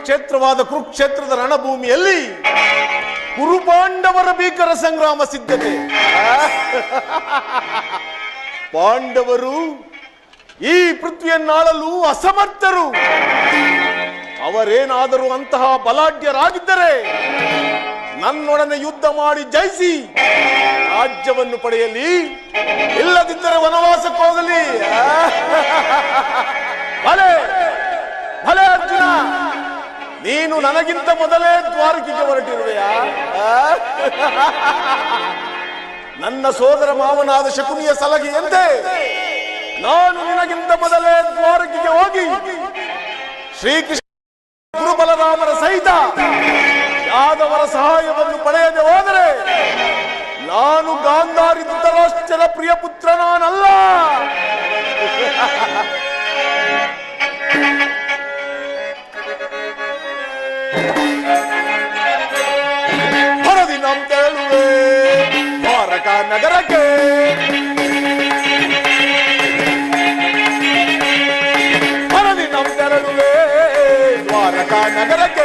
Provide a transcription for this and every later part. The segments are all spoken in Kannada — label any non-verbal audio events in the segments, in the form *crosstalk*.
ಕ್ಷೇತ್ರವಾದ ಕುರುಕ್ಷೇತ್ರದ ರಣಭೂಮಿಯಲ್ಲಿ ಕುರುಪಾಂಡವರ ಭೀಕರ ಸಂಗ್ರಾಮ ಸಿದ್ಧತೆ. ಪಾಂಡವರು ಈ ಪೃಥ್ವಿಯನ್ನಾಳಲು ಅಸಮರ್ಥರು. ಅವರೇನಾದರೂ ಅಂತಹ ಬಲಾಢ್ಯರಾಗಿದ್ದರೆ ನನ್ನೊಡನೆ ಯುದ್ಧ ಮಾಡಿ ಜಯಿಸಿ ರಾಜ್ಯವನ್ನು ಪಡೆಯಲಿ, ಇಲ್ಲದಿದ್ದರೆ ವನವಾಸಕ್ಕೆ ನೀನು ನನಗಿಂತ ಮೊದಲೇ ದ್ವಾರಕಿಗೆ ಹೊರಟಿರುವೆಯಾ? ನನ್ನ ಸೋದರ ಮಾವನಾದ ಶಕುನಿಯ ಸಲಹೆಯಂತೆ ನಾನು ನಿನಗಿಂತ ಮೊದಲೇ ದ್ವಾರಕಿಗೆ ಹೋಗಿ ಶ್ರೀಕೃಷ್ಣ ಗುರುಬಲರಾಮರ ಸಹಿತ ಯಾದವರ ಸಹಾಯವನ್ನು ಪಡೆಯದೆ ಹೋದರೆ ನಾನು ಗಾಂಧಾರಿ ಧೃತರಾಷ್ಟ್ರರ ಪ್ರಿಯ ಪುತ್ರ ನಾನಲ್ಲ. ಹೊರದಿ ನಮ್ ತೆರಳುವೆ ದ್ವಾರಕ ನಗರಕ್ಕೆ. ಹೊರದಿ ನಮ್ ತೆರಳುವೆ ದ್ವಾರಕ ನಗರಕ್ಕೆ.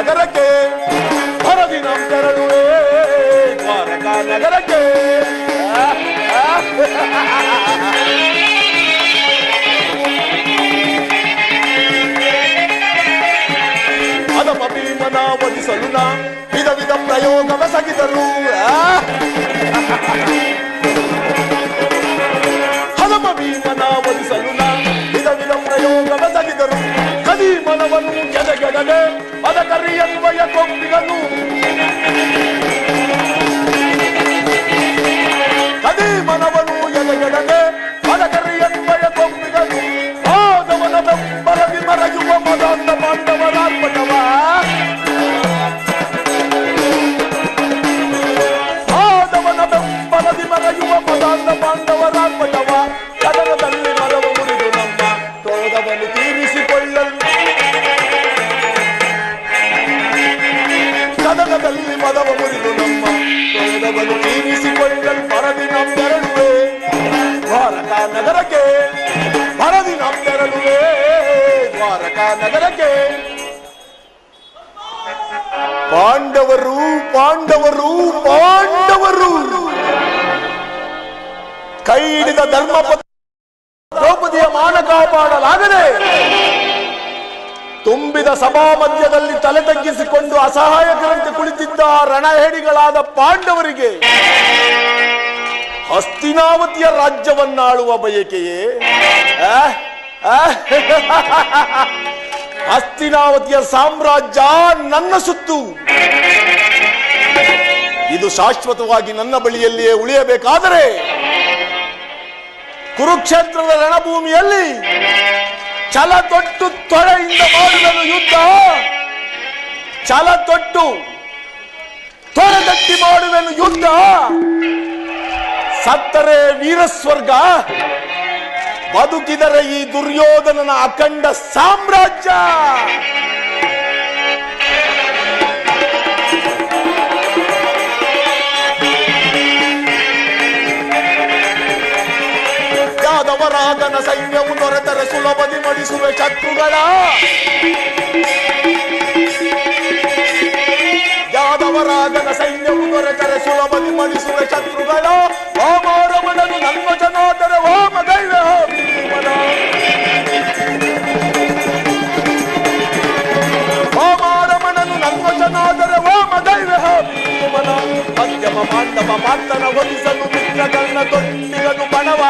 ನಗರಕ್ಕೆ ಬರದಿನ ತೆರಳುವೆ ದ್ವಾರಕ ನಗರಕ್ಕೆ. ಅದಮ ಭೀಮನ ವಧಿಸಲು ನಾ ವಿಧ ವಿಧ ಪ್ರಯೋಗವೆಸಗಿದರು? ಹಲಮ ಭೀಮನ ವಧಿಸಲು ನಾ ವಿಧ ವಿಧ ಪ್ರಯೋಗವೆಸಗಿದರು ಕದೀಮನವನು ಮನವನ್ನು ಅದ ദൈവം പിറന്നു കടീമനവനു എലയടകെ പലകറിയൻ പഴക്കം പിറന്നു ആദവനതം പറവി മറയുവ മതാന്ത പാണ്ഡവരാത്മകവ ആദവനതം പറവി മറയുവ മതാന്ത പാണ്ഡവരാത്മകവ കടലതള്ളി മറവ് മുറിതു നമ്മ തോകവന് തീരിസിക്കൊള്ളൽ ಕದನದಲ್ಲಿ ಮದವ ಮುರಿದು ನಮ್ಮ ಕ್ರೋಧವನ್ನು ತೀರಿಸಿಕೊಳ್ಳಲು ಪರದಿ ನಮ್ಮೆರಡುವೆ ದ್ವಾರಕ ನಗರಕ್ಕೆ ಪರದಿ ನಮ್ಮೆರಡುವೆ ದ್ವಾರಕ ನಗರಕ್ಕೆ ಪಾಂಡವರು ಪಾಂಡವರು ಪಾಂಡವರು ಕೈ ಹಿಡಿದ ಧರ್ಮಪತ್ರ ತುಂಬಿದ ಸಭಾ ಮಧ್ಯದಲ್ಲಿ ತಲೆ ತಗ್ಗಿಸಿಕೊಂಡು ಅಸಹಾಯಕರಂತೆ ಕುಳಿತಿದ್ದ ರಣಹೇಡಿಗಳಾದ ಪಾಂಡವರಿಗೆ ಹಸ್ತಿನಾವತಿಯ ರಾಜ್ಯವನ್ನಾಳುವ ಬಯಕೆಯೇ? ಹಸ್ತಿನಾವತಿಯ ಸಾಮ್ರಾಜ್ಯ ನನ್ನ ಸುತ್ತು. ಇದು ಶಾಶ್ವತವಾಗಿ ನನ್ನ ಬಳಿಯಲ್ಲಿಯೇ ಉಳಿಯಬೇಕಾದರೆ ಕುರುಕ್ಷೇತ್ರದ ರಣಭೂಮಿಯಲ್ಲಿ ಛಲ ತೊಟ್ಟು ತೊಳೆಯಿಂದ ಮಾಡುವನು ಯುದ್ಧ. ಛಲ ತೊಟ್ಟು ತೊರೆದಟ್ಟಿ ಮಾಡುವನು ಯುದ್ಧ. ಸತ್ತರೆ ವೀರಸ್ವರ್ಗ. ಬದುಕಿದರೆ ಈ ದುರ್ಯೋಧನನ ಅಖಂಡ ಸಾಮ್ರಾಜ್ಯ. ಸೈನ್ಯವು ದೊರೆತರೆ ಸುಲಭದಿ ಮಡಿಸುವೆ ಶತ್ರುಗಳ. ಯಾದವರಾಜನ ಸೈನ್ಯವು ದೊರೆತರೆ ಸುಲಭದಿ ಮಡಿಸುವೆ ಶತ್ರುಗಳ. ಮನನು ನನ್ನ ಜನಾದರ ವಾಮ ದೈವ ಮನನು ನನ್ನ ಜನಾದರ ವಾಮ ದೈವ ಮಧ್ಯಮ ಪಾಂಡವ ಮಾತನ ಒಲಿಸಲು ಮಿತ್ರಗಣ್ಣ ತೊಟ್ಟಿಗನು ಬಣವ.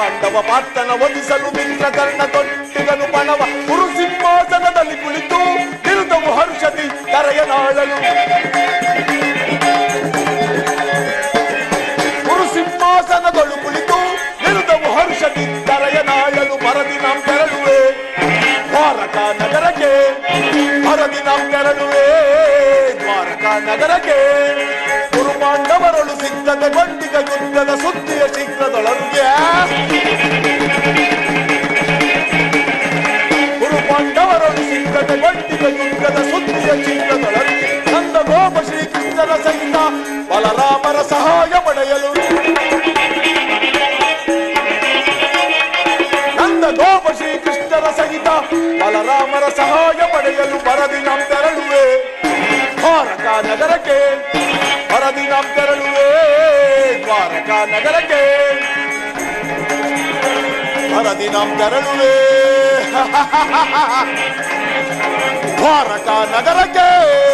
ಪಾಂಡವ ಪಾರ್ಥನ ವಧಿಸಲು ಮಿತ್ರ ಕರ್ಣ ತೊಟ್ಟಿಗನು ಪಣವ ಗುರು ಸಿಂಹಾಸನದಲ್ಲಿ ಕುಳಿತು ತಿರುತವು ಹರ್ಷದಿ ಕರೆಯನಾಳಲು ಗುರು ಸಿಂಹಾಸನಗಳು ಕುಳಿತು ನಿರುದವು ಹರ್ಷದಿ ಕರೆಯನಾಳಲು ಬರದಿ ನಾಂ ತೆರಳುವೆ. ದ್ವಾರಕ ನಗರಕ್ಕೆ ಬರದಿ ನಾಂ ತೆರಳುವೆ. ದ್ವಾರಕ ನಗರಕ್ಕೆ. ಕುರುಪಾಂಡವರಳು ಗಂಡಿಗ ಯುದ್ಧದ ಸುದ್ದಿಯ ಶೀಘ್ರದೊಳಗೆ ಸಿಕ್ಕದ ಗಂಡಿಗ ಯುದ್ಧದ ಸುದ್ದಿಯ ಚಿಕ್ಕದೊಳಗೆ ನಂದ ಗೋಪ ಶ್ರೀಕೃಷ್ಣನ ಸಹಿತ ಬಲರಾಮರ ಸಹಾಯ ಪಡೆಯಲು. ನಂದ ಗೋಪ ಶ್ರೀಕೃಷ್ಣನ ಸಹಿತ ಬಲರಾಮರ ಸಹಾಯ ಪಡೆಯಲು ಬರದಿ ನಮ್ ತೆರಳುವೆ ದ್ವಾರಕ ನಗರಕ್ಕೆ ಬರದಿ ದ್ವಾರಕ ನಗರಕ್ಕೆ. ಬರದಿ ನಮ್ ತೆರಳುವೆ. *laughs* ದ್ವಾರಕ ನಗರಕ್ಕೆ.